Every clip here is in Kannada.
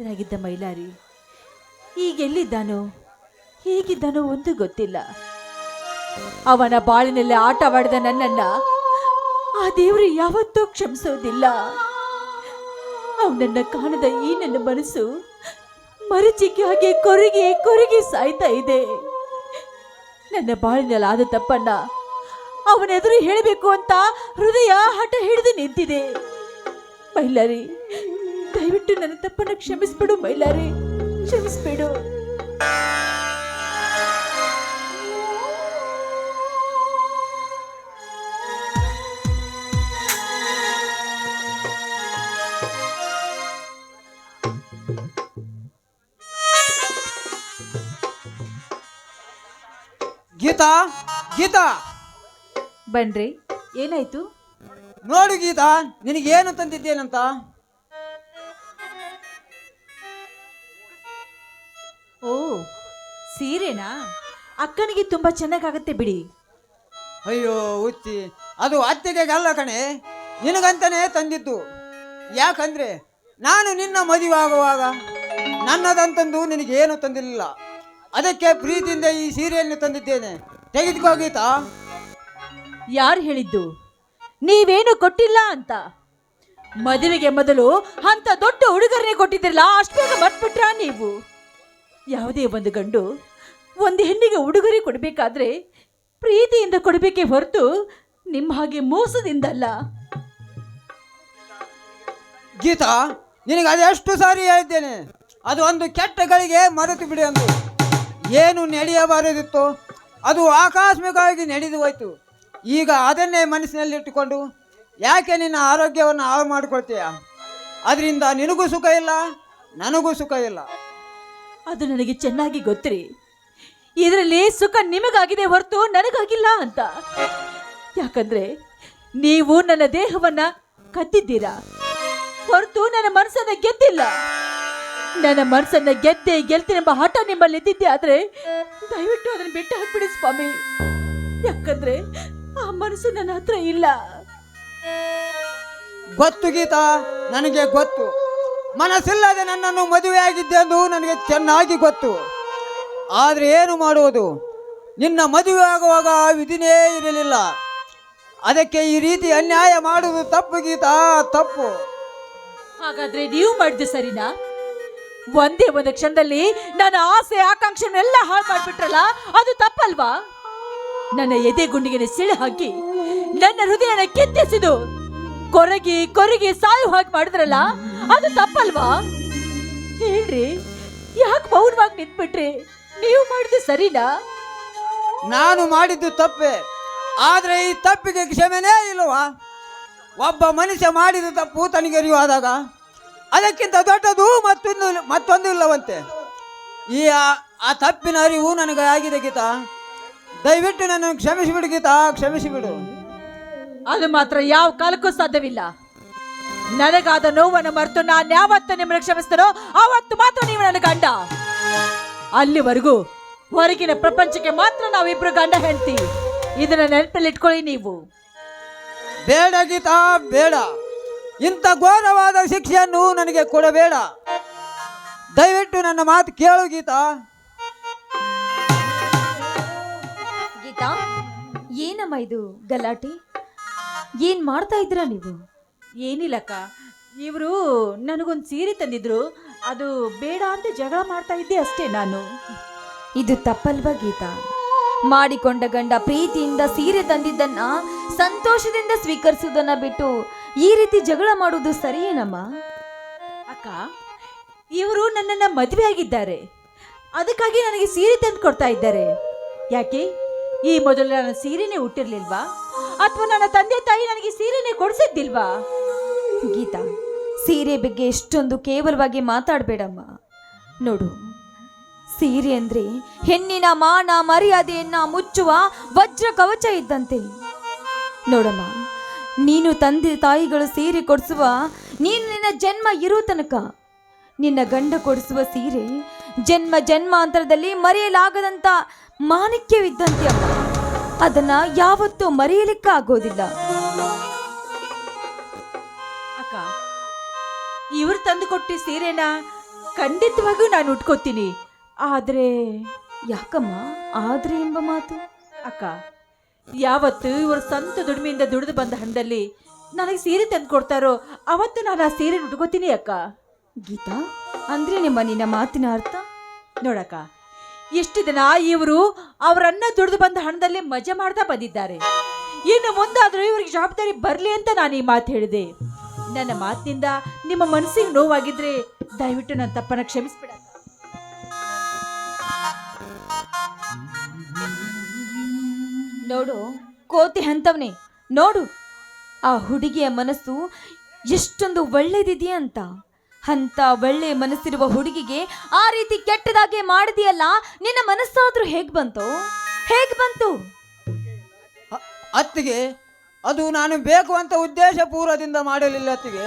ಪ್ರೀತನಾಗಿದ್ದ ಮೈಲಾರಿ. ಈಗೆಲ್ಲಿದ್ದಾನೋ? ಹೇಗಿದ್ದಾನೋ ಒಂದು ಗೊತ್ತಿಲ್ಲ. ಅವನ ಬಾಳಿನಲ್ಲಿ ಆಟವಾಡಿದ ನನ್ನನ್ನ ಆ ದೇವರು ಯಾವತ್ತೂ ಕ್ಷಮಿಸೋದಿಲ್ಲ. ಅವನನ್ನ ಕಾಣದ ಈ ನನ್ನ ಮನಸ್ಸು ಮರಚಿಕೆ ಹಾಗೆ ಕೊರಗಿ ಕೊರಗಿ ಸಾಯ್ತಾ ಇದೆ. ನನ್ನ ಬಾಳಿನಲ್ಲಿ ಆದ ತಪ್ಪನ್ನ ಅವನೆದುರು ಹೇಳಬೇಕು ಅಂತ ಹೃದಯ ಹಠ ಹಿಡಿದು ನಿಂತಿದೆ. ಮೈಲಾರಿ ದಯವಿಟ್ಟು ನನ್ನ ತಪ್ಪನ್ನು ಕ್ಷಮಿಸ್ಬಿಡು ಮೈಲಾರಿ. ಕ್ಷಮಿಸ್ಬಿಡು. ಗೀತಾ ಗೀತಾ. ಬನ್ರಿ ಏನಾಯ್ತು? ನೋಡು ಗೀತಾ ನಿನಗೇನು ತಂದಿದ್ದೇನಂತ? ಸೀರೆನಾ ಅಕ್ಕನಿಗೆ ತುಂಬಾ ಚೆನ್ನಾಗಾಗತ್ತೆ ಬಿಡಿ. ಅಯ್ಯೋ ಹುಚ್ಚಿ. ಅದು ಅತ್ತೆಗೆ ಅಲ್ಲ ಕಣೆ. ನಿನಗಂತಾನೆ ತಂದಿದ್ದು. ಯಾಕಂದ್ರೆ ನಾನು ನಿನ್ನ ಮದುವೆ ಆಗುವಾಗ ನನ್ನದಂತಂದು ನಿನಗೇನು ತಂದಿರಲಿಲ್ಲ ಅದಕ್ಕೆ ಪ್ರೀತಿಯಿಂದ ಈ ಸೀರೆಯನ್ನು ತಂದಿದ್ದೇನೆ. ತೆಗೆದುಕೋ ಗೀತಾ. ಯಾರು ಹೇಳಿದ್ದು? ನೀವೇನು ಕೊಟ್ಟಿಲ್ಲ ಅಂತ? ಮದುವೆಗೆ ಮೊದಲು ಅಂತ ದೊಡ್ಡ ಹುಡುಗರನ್ನೇ ಕೊಟ್ಟಿದ್ದಿರಲ್ಲ ಅಷ್ಟು ಬೇಗ ಮರ್ತ್ಬಿಟ್ರಾ ನೀವು? ಯಾವುದೇ ಒಂದು ಗಂಡು ಒಂದು ಹೆಣ್ಣಿಗೆ ಉಡುಗೊರೆ ಕೊಡಬೇಕಾದ್ರೆ ಪ್ರೀತಿಯಿಂದ ಕೊಡಬೇಕೇ ಹೊರತು ನಿಮ್ಮ ಹಾಗೆ ಮೋಸದಿಂದಲ್ಲ. ಗೀತಾ ನಿನಗೆ ಅದೆಷ್ಟು ಸಾರಿ ಹೇಳಿದ್ದೇನೆ? ಅದು ಒಂದು ಕೆಟ್ಟ ಗಳಿಗೆ ಮರೆತು ಬಿಡಿ ಅಂದು ಏನು ನಡೆಯಬಾರದಿತ್ತು? ಅದು ಆಕಸ್ಮಿಕವಾಗಿ ನಡೆದು ಹೋಯ್ತು. ಈಗ ಅದನ್ನೇ ಮನಸ್ಸಿನಲ್ಲಿಟ್ಟುಕೊಂಡು ಯಾಕೆ ನಿನ್ನ ಆರೋಗ್ಯವನ್ನು ಹಾಳು ಮಾಡಿಕೊಳ್ತೀಯ? ಅದರಿಂದ ನಿನಗೂ ಸುಖ ಇಲ್ಲ ನನಗೂ ಸುಖ ಇಲ್ಲ. ಅದು ನನಗೆ ಚೆನ್ನಾಗಿ ಗೊತ್ತಿರಿ. ಇದರಲ್ಲಿ ಸುಖ ನಿಮಗಾಗಿದೆ ಹೊರತು ನನಗಾಗಿಲ್ಲ ಅಂತ. ಯಾಕಂದ್ರೆ ನೀವು ನನ್ನ ದೇಹವನ್ನ ಕದ್ದಿದ್ದೀರಾ ಹೊರತು ನನ್ನ ಮನಸ್ಸನ್ನ ಗೆದ್ದಿಲ್ಲ. ನನ್ನ ಮನಸ್ಸನ್ನ ಗೆದ್ದೆ ಗೆಲ್ತೀನೆಂಬ ಹಠ ನಿಮ್ಮಲ್ಲಿ ಇದ್ದಿದ್ದೆ ಆದ್ರೆ ದಯವಿಟ್ಟು ಅದನ್ನ ಬಿಟ್ಟು ಹಾಕ್ಬಿಡಿ ಸ್ವಾಮಿ. ಯಾಕಂದ್ರೆ ಆ ಮನಸ್ಸು ನನ್ನ ಹತ್ರ ಇಲ್ಲ. ಗೊತ್ತು ಗೀತಾ, ನನಗೆ ಗೊತ್ತು. ಮನಸ್ಸಿಲ್ಲದೆ ನನ್ನನ್ನು ಮದುವೆಯಾಗಿದ್ದೆಂದು ನನಗೆ ಚೆನ್ನಾಗಿ ಗೊತ್ತು. ಆದರೆ ಏನು ಮಾಡುವುದು? ನಿನ್ನ ಮದುವೆ ಆಗುವಾಗ ಆ ವಿಧಿನೇ ಇರಲಿಲ್ಲ. ಅದಕ್ಕೆ ಈ ರೀತಿ ಅನ್ಯಾಯ ಮಾಡುವುದು ತಪ್ಪು, ಗೀತಾ, ತಪ್ಪು. ಹಾಗಾದ್ರೆ ನೀವು ಮಾಡಿದ್ದು ಸರಿನಾ? ಒಂದೇ ಒಂದು ಕ್ಷಣದಲ್ಲಿ ನನ್ನ ಆಸೆ ಆಕಾಂಕ್ಷೆನೆಲ್ಲ ಹಾಳು ಮಾಡಿಬಿಟ್ರಲ್ಲ, ಅದು ತಪ್ಪಲ್ವಾ? ನನ್ನ ಎದೆ ಗುಂಡಿಗೆ ಸಿಳೆ ಹಾಕಿ ನನ್ನ ಹೃದಯನ ಕೆತ್ತಿಸಿದು ಕೊರಗಿ ಕೊರಗಿ ಸಾಯು ಹಾಕಿ ಮಾಡಿದ್ರಲ್ಲ, ಅದು ತಪ್ಪಲ್ವಾ? ಹೇಳ್ರಿ, ಯಾಕೆ ಮೌನವಾಗಿ ನಿಂತ್ಬಿಟ್ರಿ? ನೀವು ಮಾಡಿದ್ದು ಸರಿನಾ? ನಾನು ಮಾಡಿದ್ದು ತಪ್ಪೆ. ಆದರೆ ಈ ತಪ್ಪಿಗೆ ಕ್ಷಮೆನೇ ಇಲ್ಲವಾ ಒಬ್ಬ ಮನುಷ್ಯ ಮಾಡಿದ ತಪ್ಪು ತನಗೆ ಅರಿವಾದಾಗ ಅದಕ್ಕಿಂತ ದೊಡ್ಡದು ಮತ್ತೊಂದು ಮತ್ತೊಂದು ಇಲ್ಲವಂತೆ. ಈ ಆ- ತಪ್ಪಿನ ಅರಿವು ನನಗೆ ಆಗಿದೆ ಗೀತಾ. ದಯವಿಟ್ಟು ನನ್ನನ್ನು ಕ್ಷಮಿಸಿಬಿಡು ಗೀತಾ ಕ್ಷಮಿಸಿಬಿಡು ಅದು ಮಾತ್ರ ಯಾವ ಕಾಲಕ್ಕೂ ಸಾಧ್ಯವಿಲ್ಲ. ನನಗಾದ ನೋವನ್ನು ಮರೆತು ನಾನು ಯಾವತ್ತು ನಿಮ್ಮನ್ನು ಕ್ಷಮಿಸ್ತಾನೋ ಆವತ್ತು ಮಾತ್ರ ನೀವು ನನ್ನ ಗಂಡ. ಅಲ್ಲಿವರೆಗೂ ಹೊರಗಿನ ಪ್ರಪಂಚಕ್ಕೆ ಮಾತ್ರ ನಾವಿಬ್ರು ಗಂಡ ಹೆಂಡ್ತಿ. ಇದನ್ನ ನೆನಪಲ್ಲಿ ಇಟ್ಕೊಳ್ಳಿ ನೀವು. ಬೇಡ ಗೀತಾ ಬೇಡ. ಇಂಥ ಘೋರವಾದ ಶಿಕ್ಷೆಯನ್ನು ನನಗೆ ಕೊಡಬೇಡ. ದಯವಿಟ್ಟು ನನ್ನ ಮಾತು ಕೇಳು ಗೀತಾ. ಗೀತಾ ಏನಮ್ಮ ಇದು ಗಲಾಟೆ? ಏನ್ ಮಾಡ್ತಾ ಇದ್ದೀರಾ ನೀವು? ಏನಿಲ್ಲಕ್ಕ ಇವರು ನನಗೊಂದು ಸೀರೆ ತಂದಿದ್ರು. ಅದು ಬೇಡ ಅಂತ ಜಗಳ ಮಾಡ್ತಾ ಇದ್ದೆ ಅಷ್ಟೇ ನಾನು. ಇದು ತಪ್ಪಲ್ವಾ ಗೀತಾ? ಮಾಡಿಕೊಂಡ ಗಂಡ ಪ್ರೀತಿಯಿಂದ ಸೀರೆ ತಂದಿದ್ದನ್ನ ಸಂತೋಷದಿಂದ ಸ್ವೀಕರಿಸುವುದನ್ನ ಬಿಟ್ಟು ಈ ರೀತಿ ಜಗಳ ಮಾಡುವುದು ಸರಿಯೇನಮ್ಮ? ಅಕ್ಕ ಇವರು ನನ್ನನ್ನು ಮದುವೆ ಆಗಿದ್ದಾರೆ. ಅದಕ್ಕಾಗಿ ನನಗೆ ಸೀರೆ ತಂದು ಕೊಡ್ತಾ ಇದ್ದಾರೆ. ಯಾಕೆ? ಈ ಮೊದಲು ನನ್ನ ಸೀರೆನೇ ಹುಟ್ಟಿರ್ಲಿಲ್ವಾ ಅಥವಾ ನನ್ನ ತಂದೆ ತಾಯಿ ನನಗೆ ಸೀರೆನೇ ಕೊಡಿಸಿದ್ದಿಲ್ವಾ? ಗೀತಾ ಸೀರೆ ಬಗ್ಗೆ ಎಷ್ಟೊಂದು ಕೇವಲವಾಗಿ ಮಾತಾಡಬೇಡಮ್ಮ. ನೋಡು, ಸೀರೆ ಅಂದ್ರೆ ಹೆಣ್ಣಿನ ಮಾನ ಮರ್ಯಾದೆಯನ್ನ ಮುಚ್ಚುವ ವಜ್ರ ಕವಚ ಇದ್ದಂತೆ. ನೋಡಮ್ಮ, ನೀನು ತಂದೆ ತಾಯಿಗಳು ಸೀರೆ ಕೊಡಿಸುವ, ನೀನು ನಿನ್ನ ಜನ್ಮ ಇರೋ ತನಕ. ನಿನ್ನ ಗಂಡ ಕೊಡಿಸುವ ಸೀರೆ ಜನ್ಮ ಜನ್ಮಾಂತರದಲ್ಲಿ ಮರೆಯಲಾಗದಂತ ಮಾಣಿಕ್ಯವಿದ್ದಂತೆ ಅಮ್ಮ. ಅದನ್ನ ಯಾವತ್ತೂ ಮರೆಯಲಿಕ್ಕಾಗೋದಿಲ್ಲ. ಇವ್ರು ತಂದು ಕೊಟ್ಟಿ ಸೀರೆನ ಖಂಡಿತವಾಗೂ ನಾನು ಉಟ್ಕೋತೀನಿ. ಆದ್ರೆ ಯಾಕಮ್ಮ? ಆದ್ರೆ ಎಂಬ ಮಾತು? ಅಕ್ಕ, ಯಾವತ್ತು ಇವರು ಸ್ವಂತ ದುಡಿಮೆಯಿಂದ ದುಡಿದು ಬಂದ ಹಣದಲ್ಲಿ ನನಗೆ ಸೀರೆ ತಂದು ಕೊಡ್ತಾರೋ ಅವತ್ತು ನಾನು ಆ ಸೀರೆ ಉಟ್ಕೋತೀನಿ ಅಕ್ಕ. ಗೀತಾ, ಅಂದ್ರೆ ನಿಮ್ಮ ನಿನ್ನ ಮಾತಿನ ಅರ್ಥ? ನೋಡಕ್ಕ ಎಷ್ಟು ದಿನ ಇವರು ಅವರನ್ನ ದುಡಿದು ಬಂದ ಹಣದಲ್ಲಿ ಮಜಾ ಮಾಡ್ತಾ ಬಂದಿದ್ದಾರೆ. ಇನ್ನು ಮುಂದಾದ್ರೂ ಇವ್ರಿಗೆ ಜವಾಬ್ದಾರಿ ಬರಲಿ ಅಂತ ನಾನು ಈ ಮಾತು ಹೇಳಿದೆ. ನನ್ನ ಮಾತಿನಿಂದ ನಿಮ್ಮ ಮನಸ್ಸಿಗೆ ನೋವಾಗಿದ್ರೆ ದಯವಿಟ್ಟು ನನ್ನ ತಪ್ಪನ್ನ ಕ್ಷಮಿಸ್ಬಿಡ. ನೋಡು, ಕೋತಿ ಹಂತವನೆ, ನೋಡು. ಆ ಹುಡುಗಿಯ ಮನಸ್ಸು ಎಷ್ಟೊಂದು ಒಳ್ಳೇದಿದೆಯಾ ಅಂತ. ಅಂತ ಒಳ್ಳೆ ಮನಸ್ಸಿರುವ ಹುಡುಗಿಗೆ ಆ ರೀತಿ ಕೆಟ್ಟದಾಗೆ ಮಾಡಿದೆಯಲ್ಲ, ನಿನ್ನ ಮನಸ್ಸಾದ್ರೂ ಹೇಗ್ ಬಂತು? ಹೇಗ್ ಬಂತು? ಅತ್ತಿಗೆ ಅದು ನಾನು ಬೇಕು ಅಂತ ಉದ್ದೇಶ ಪೂರ್ವದಿಂದ ಮಾಡಲಿಲ್ಲ ಅತ್ತಿಗೆ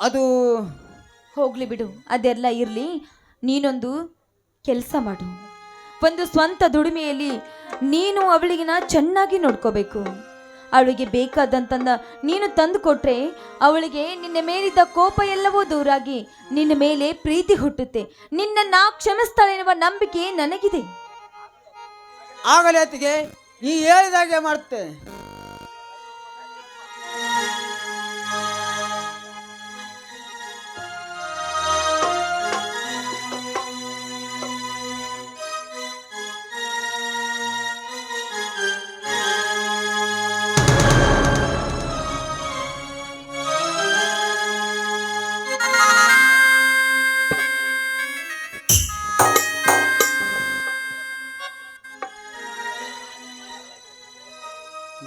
ಅದು ಹೋಗ್ಲಿ ಬಿಡು ಅದೆಲ್ಲ ಇರಲಿ ನೀನೊಂದು ಕೆಲಸ ಮಾಡು. ಒಂದು ಸ್ವಂತ ದುಡಿಮೆಯಲ್ಲಿ ನೀನು ಅವಳಿಗಿನ ಚೆನ್ನಾಗಿ ನೋಡ್ಕೋಬೇಕು. ಅವಳಿಗೆ ಬೇಕಾದಂತಂದ ನೀನು ತಂದು ಕೊಟ್ಟರೆ ಅವಳಿಗೆ ನಿನ್ನ ಮೇಲಿದ್ದ ಕೋಪ ಎಲ್ಲವೂ ದೂರಾಗಿ ನಿನ್ನ ಮೇಲೆ ಪ್ರೀತಿ ಹುಟ್ಟುತ್ತೆ. ನಿನ್ನನ್ನ ಕ್ಷಮಿಸ್ತಾಳೆ ಎನ್ನುವ ನಂಬಿಕೆ ನನಗಿದೆ. ಆಗಲೇ ನೀ ಹೇಳಿದಾಗೆ ಮಾಡುತ್ತೆ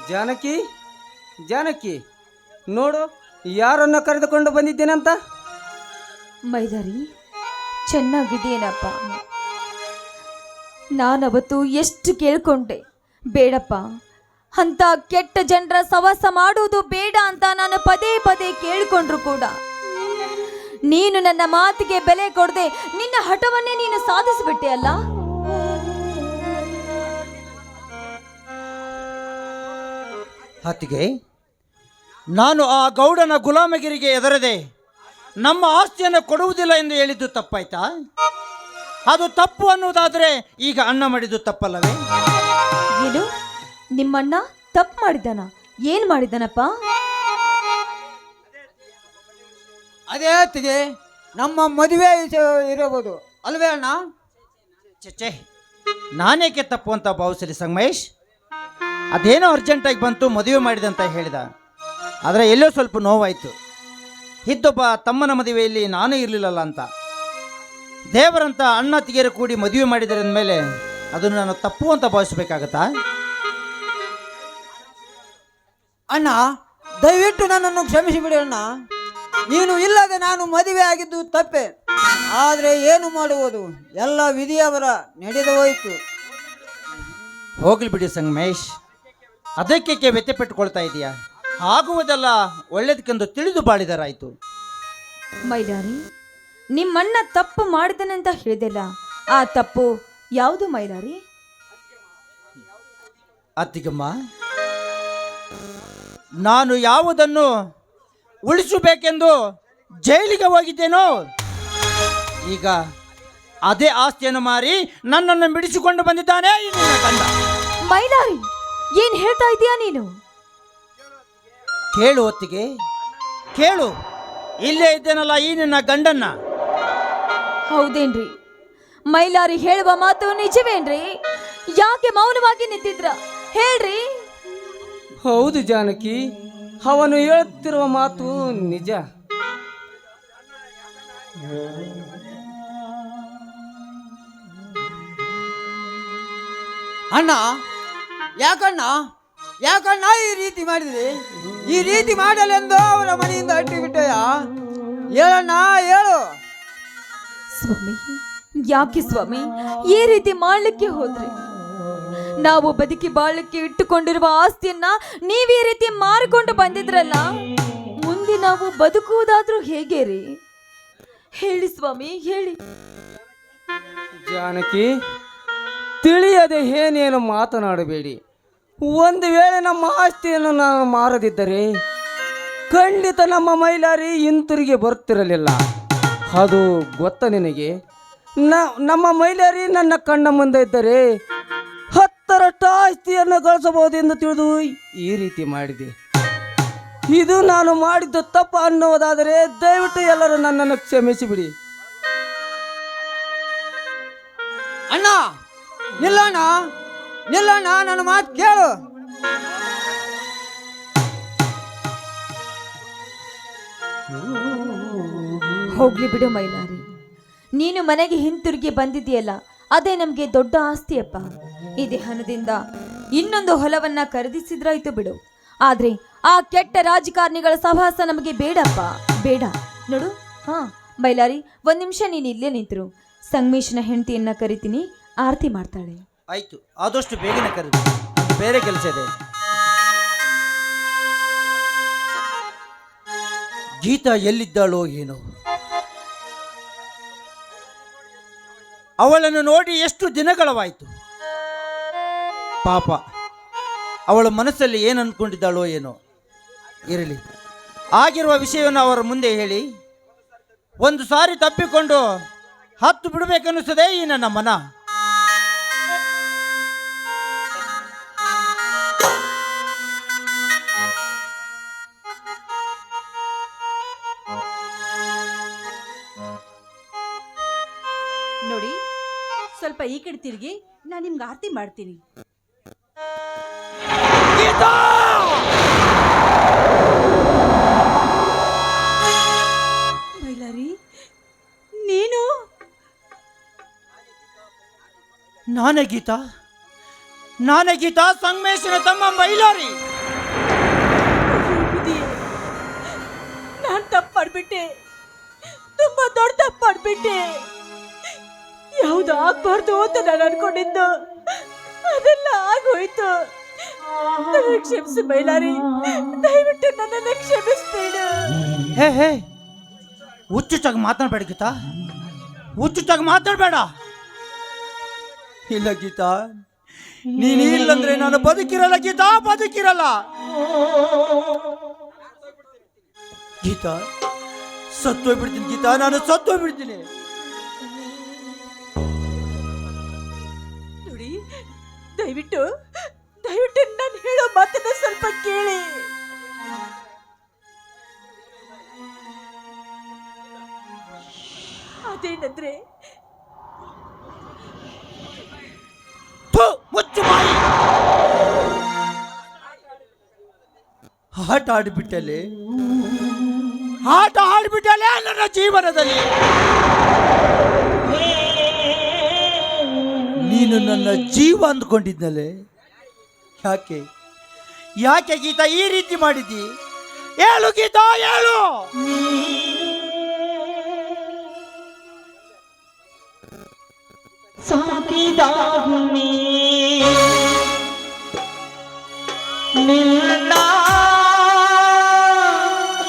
ಜಾನಕಿ ಜಾನಕಿ, ನೋಡು, ಯಾರನ್ನ ಕರೆದುಕೊಂಡು ಬಂದಿದ್ದೇನಂತ? ಮೈದಾರಿ ಚೆನ್ನಾಗಿದ್ದೇನಪ್ಪ. ನಾನವತ್ತು ಎಷ್ಟು ಕೇಳ್ಕೊಂಡೆ. ಬೇಡಪ್ಪ, ಅಂತ ಕೆಟ್ಟ ಜನರ ಸವಾಸ ಮಾಡುವುದು ಬೇಡ ಅಂತ ನಾನು ಪದೇ ಪದೇ ಕೇಳಿಕೊಂಡ್ರು ಕೂಡ. ನೀನು ನನ್ನ ಮಾತಿಗೆ ಬೆಲೆ ಕೊಡದೆ ನಿನ್ನ ಹಠವನ್ನೇ ನೀನು ಸಾಧಿಸಿಬಿಟ್ಟೆ ಅಲ್ಲ? ಹತ್ತಿಗೆ ನಾನು ಆ ಗೌಡನ ಗುಲಾಮಗಿರಿಗೆ ಎದರದೆ ನಮ್ಮ ಆಸ್ತಿಯನ್ನು ಕೊಡುವುದಿಲ್ಲ ಎಂದು ಹೇಳಿದ್ದು ತಪ್ಪಾಯ್ತಾ? ಅದು ತಪ್ಪು ಅನ್ನುವುದಾದರೆ ಈಗ ಅಣ್ಣ ಮಾಡಿದ್ದು ತಪ್ಪಲ್ಲವೇ? ಏನು? ನಿಮ್ಮಣ್ಣ ತಪ್ಪು ಮಾಡಿದ್ದಾನ? ಏನ್ ಮಾಡಿದ್ದಾನಪ್ಪ? ಅದೇ ಅತ್ತಿಗೆ ನಮ್ಮ ಮದುವೆ ಇರಬಹುದು. ಅಲ್ವೇ ಅಣ್ಣ? ಚೆ ನಾನೇಕೆ ತಪ್ಪು ಅಂತ ಭಾವಿಸಲಿ ಸಂಗಮೇಶ್? ಅದೇನೋ ಅರ್ಜೆಂಟಾಗಿ ಬಂತು ಮದುವೆ ಮಾಡಿದೆ ಅಂತ ಹೇಳಿದ. ಆದರೆ ಎಲ್ಲೋ ಸ್ವಲ್ಪ ನೋವಾಯಿತು. ಇದ್ದೊಬ್ಬ ತಮ್ಮನ ಮದುವೆಯಲ್ಲಿ ನಾನೇ ಇರಲಿಲ್ಲಲ್ಲ ಅಂತ. ದೇವರಂತ ಅಣ್ಣ ತಿಗೆರು ಕೂಡಿ ಮದುವೆ ಮಾಡಿದರೆ ಅಂದಮೇಲೆ ಅದನ್ನು ನಾನು ತಪ್ಪು ಅಂತ ಭಾವಿಸಬೇಕಾಗತ್ತಾ? ಅಣ್ಣ ದಯವಿಟ್ಟು ನನ್ನನ್ನು ಕ್ಷಮಿಸಿಬಿಡಿ ಅಣ್ಣ. ನೀನು ಇಲ್ಲದೆ ನಾನು ಮದುವೆ ಆಗಿದ್ದು ತಪ್ಪೆ. ಆದರೆ ಏನು ಮಾಡುವುದು? ಎಲ್ಲ ವಿಧಿಯವರ ನಡೆದು ಹೋಯಿತು. ಹೋಗ್ಲಿ ಬಿಡಿ ಸಂಗಮೇಶ್. ಅದಕ್ಕೆ ವ್ಯತೆ ಪೆಟ್ಟುಕೊಳ್ತಾ ಇದೆಯಾ? ಆಗುವುದಲ್ಲ ಒಳ್ಳೇದಕ್ಕೆಂದು ತಿಳಿದು ಬಾಳಿದರಾಯಿತು. ಮೈಲಾರಿ ನಿಮ್ಮಣ್ಣ ತಪ್ಪು ಮಾಡಿದನಂತ ಹೇಳಿದೆಲ್ಲ ಆ ತಪ್ಪು ಯಾವುದು ಮೈಲಾರಿ ಅತ್ತಿಗಮ್ಮ ನಾನು ಯಾವುದನ್ನು ಉಳಿಸಬೇಕೆಂದು ಜೈಲಿಗೆ ಹೋಗಿದ್ದೇನೋ? ಈಗ ಅದೇ ಆಸ್ತಿಯನ್ನು ಮಾರಿ ನನ್ನನ್ನು ಬಿಡಿಸಿಕೊಂಡು ಬಂದಿದ್ದಾನೆ ಮೈಲಾರಿ ಏನ್ ಹೇಳ್ತಾ ಇದೀಯಾ ನೀನು? ಕೇಳು ಹೊತ್ತಿಗೆ. ಕೇಳು. ಇಲ್ಲೇ ಇದ್ದೇನಲ್ಲ ಈ ನಿನ್ನ ಗಂಡನ್ನ? ಹೌದೇನ್ರಿ? ಮೈಲಾರಿ ಹೇಳುವ ಮಾತು ನಿಜವೇನ್ರಿ? ಯಾಕೆ ಮೌನವಾಗಿ ನಿಂತಿದ್ರ? ಹೇಳ್ರಿ. ಹೌದು ಜಾನಕಿ ಅವನು ಹೇಳುತ್ತಿರುವ ಮಾತು ನಿಜ. ಅಣ್ಣ ಯಾಕಣ್ಣ? ಯಾಕಣ್ಣ ಈ ರೀತಿ ಮಾಡಿದ್ರಿ? ಈ ರೀತಿ ಮಾಡಲೆಂದು ಅವರ ಮನೆಯಿಂದ ಅಟ್ಟಿ ಬಿಟ್ಟೆಯ? ಹೇಳಣ್ಣ ಹೇಳು. ಸ್ವಾಮಿ ಯಾಕೆ ಸ್ವಾಮಿ? ಈ ರೀತಿ ಮಾಡಲಿಕ್ಕೆ ಹೋದ್ರಿ? ನಾವು ಬದುಕಿ ಬಾಳಕ್ಕೆ ಇಟ್ಟುಕೊಂಡಿರುವ ಆಸ್ತಿಯನ್ನ ನೀವು ಈ ರೀತಿ ಮಾರಿಕೊಂಡು ಬಂದಿದ್ರಲ್ಲ ಮುಂದೆ ನಾವು ಬದುಕುವುದಾದ್ರೂ ಹೇಗೆ ರೀ? ಹೇಳಿ ಸ್ವಾಮಿ ಹೇಳಿ. ಜಾನಕಿ ತಿಳಿಯದೆ ಏನೇನು ಮಾತನಾಡಬೇಡಿ. ಒಂದು ವೇಳೆ ನಮ್ಮ ಆಸ್ತಿಯನ್ನು ನಾನು ಮಾರದಿದ್ದರೆ ಖಂಡಿತ ನಮ್ಮ ಮೈಲಾರಿ ಹಿಂತಿರುಗಿ ಬರ್ತಿರಲಿಲ್ಲ ಅದು ಗೊತ್ತ ನಿನಗೆ? ನಮ್ಮ ಮೈಲಾರಿ ನನ್ನ ಕಣ್ಣ ಮುಂದೆ ಇದ್ದರೆ ಹತ್ತರಷ್ಟು ಆಸ್ತಿಯನ್ನು ಗಳಿಸಬಹುದೆಂದು ತಿಳಿದು ಈ ರೀತಿ ಮಾಡಿದೆ. ಇದು ನಾನು ಮಾಡಿದ್ದು ತಪ್ಪು ಅನ್ನುವುದಾದರೆ ದಯವಿಟ್ಟು ಎಲ್ಲರೂ ನನ್ನನ್ನು ಕ್ಷಮಿಸಿಬಿಡಿ. ಅಣ್ಣ, ನಿಲ್ಲಣ್ಣ. ನಿಲ್ಲಣ್ಣ ನನ್ನ ಮಾತು ಕೇಳು. ಹೋಗ್ಲಿ ಬಿಡು ಮೈಲಾರಿ. ನೀನು ಮನೆಗೆ ಹಿಂತಿರುಗಿ ಬಂದಿದೆಯಲ್ಲ ಅದೇ ನಮಗೆ ದೊಡ್ಡ ಆಸ್ತಿಯಪ್ಪ. ಇದೇ ಹಣದಿಂದ ಇನ್ನೊಂದು ಹೊಲವನ್ನ ಖರೀದಿಸಿದ್ರಾಯ್ತು ಬಿಡು. ಆದ್ರೆ ಆ ಕೆಟ್ಟ ರಾಜಕಾರಣಿಗಳ ಸಹವಾಸ ನಮಗೆ ಬೇಡಪ್ಪ, ಬೇಡ. ನೋಡು, ಹಾ, ಮೈಲಾರಿ, ಒಂದ್ ನಿಮಿಷ ನೀನು ಇಲ್ಲೇ ನಿಂತರು. ಸಂಗಮೇಶನ ಹೆಂಡತಿಯನ್ನ ಕರಿತೀನಿ, ಆರತಿ ಮಾಡ್ತಾಳೆ. ಆಯ್ತು, ಆದಷ್ಟು ಬೇಗನೆ ಕರೆದು. ಬೇರೆ ಕೆಲಸ ಇದೆ. ಗೀತಾ ಎಲ್ಲಿದ್ದಾಳೋ ಏನೋ. ಅವಳನ್ನು ನೋಡಿ ಎಷ್ಟು ದಿನಗಳವಾಯಿತು. ಪಾಪ, ಅವಳ ಮನಸ್ಸಲ್ಲಿ ಏನು ಅಂದ್ಕೊಂಡಿದ್ದಾಳೋ ಏನೋ. ಇರಲಿ, ಆಗಿರುವ ವಿಷಯವನ್ನು ಅವರ ಮುಂದೆ ಹೇಳಿ. ಒಂದು ಸಾರಿ ತಪ್ಪಿಕೊಂಡು ಹತ್ತು ಬಿಡಬೇಕನ್ನಿಸದೆ ಈ ನನ್ನ ಮನ. ಈ ಕಡೆ ತಿರುಗಿ ನಾನು ನಿಮ್ಗೆ ಆರತಿ ಮಾಡ್ತೀನಿ. ಮೈಲಾರಿ ನೀನು? ನಾನೇ ಗೀತಾ? ನಾನೇ ಗೀತಾ ಸಂಗಮೇಶನ ತಮ್ಮ ಮೈಲಾರಿ ನಾನು ತಪ್ಪಾಡ್ಬಿಟ್ಟೆ. ತುಂಬಾ ದೊಡ್ಡ ತಪ್ಪು ಮಾಡ್ಬಿಟ್ಟೆ ಯಾವುದು ಆಗ್ಬಾರ್ದು ಅಂತ ನಾನು ಅನ್ಕೊಂಡಿದ್ದು. ಅದೆಲ್ಲ ಆಗೋಯ್ತು. ನನ್ನನ್ನ ಕ್ಷಮಿಸು ಮೈಲಾರಿ ದಯವಿಟ್ಟು ನನ್ನನ್ನು ಕ್ಷಮಿಸ್ಬೇಡ. ಹೇ ಹೇ. ಹುಚ್ಚುಚ್ಚಾಗಿ ಮಾತಾಡಬೇಡ ಗೀತಾ. ಹುಚ್ಚುಚ್ಚಾಗಿ ಮಾತಾಡಬೇಡ. ಇಲ್ಲ ಗೀತಾ. ನೀನು ಇಲ್ಲಂದ್ರೆ ನಾನು ಬದುಕಿರಲ್ಲ ಗೀತಾ ಬದುಕಿರಲ್ಲ. ಗೀತಾ, ಸತ್ತೋಗ್ಬಿಡ್ತೀನಿ ಗೀತಾ. ನಾನು ಸತ್ತೋಗ್ಬಿಡ್ತೀನಿ. ದಯವಿಟ್ಟು ದಯವಿಟ್ಟು ನಾನು ಹೇಳೋ ಮಾತನ್ನ ಸ್ವಲ್ಪ ಕೇಳಿ. ಅದೇನಂದ್ರೆ ಆಟ ಆಡ್ಬಿಟ್ಟಲೆ ಆಟ ಆಡಿಬಿಟ್ಟಲೆ ನನ್ನ ಜೀವನದಲ್ಲಿ. ನೀನು ನನ್ನ ಜೀವ ಅಂದ್ಕೊಂಡಿದ್ದಲೆ ಯಾಕೆ? ಯಾಕೆ ಗೀತಾ ಈ ರೀತಿ ಮಾಡಿದ್ದಿ? ಹೇಳು ಗೀತಾ ಹೇಳು ನಿನ್ನ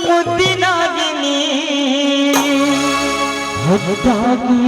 ಮುದ್ದಿನಾಗಿನಿ ಮುದ್ದಾಗಿ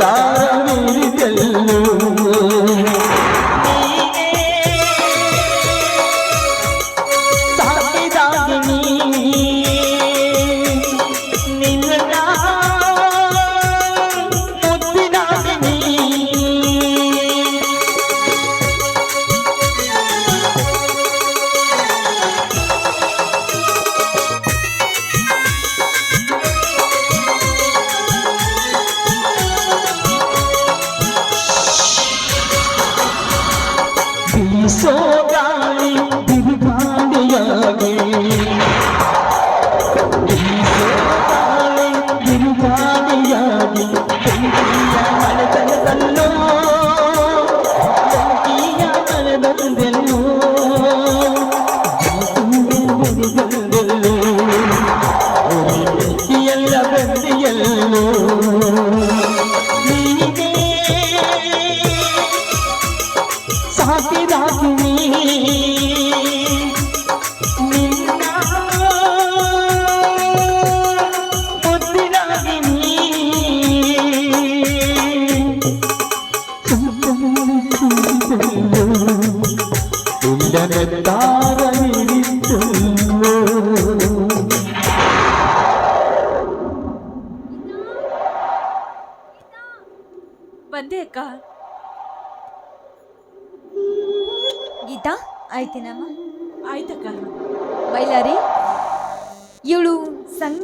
താരമീരി ചെല്ലു সোগালি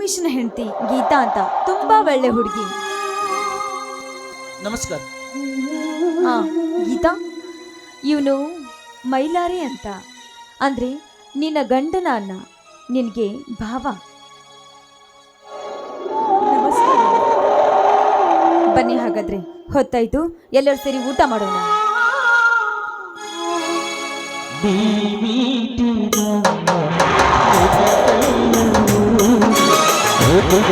ಸಂಗಮೇಶನ ಹೆಂಡತಿ ಗೀತಾ ಅಂತ ತುಂಬಾ ಒಳ್ಳೆ ಹುಡುಗಿ. ನಮಸ್ಕಾರ. ಹಾ ಗೀತಾ ಇವನು ಮೈಲಾರಿ ಅಂತ. ಅಂದ್ರೆ ನಿನ್ನ ಗಂಡನ ಅನ್ನ ನಿನಗೆ ಭಾವ. ನಮಸ್ಕಾರ. ಬನ್ನಿ ಹಾಗಾದ್ರೆ ಹೊತ್ತಾಯ್ತು ಎಲ್ಲರೂ ಸೇರಿ ಊಟ ಮಾಡೋಣ. Oh,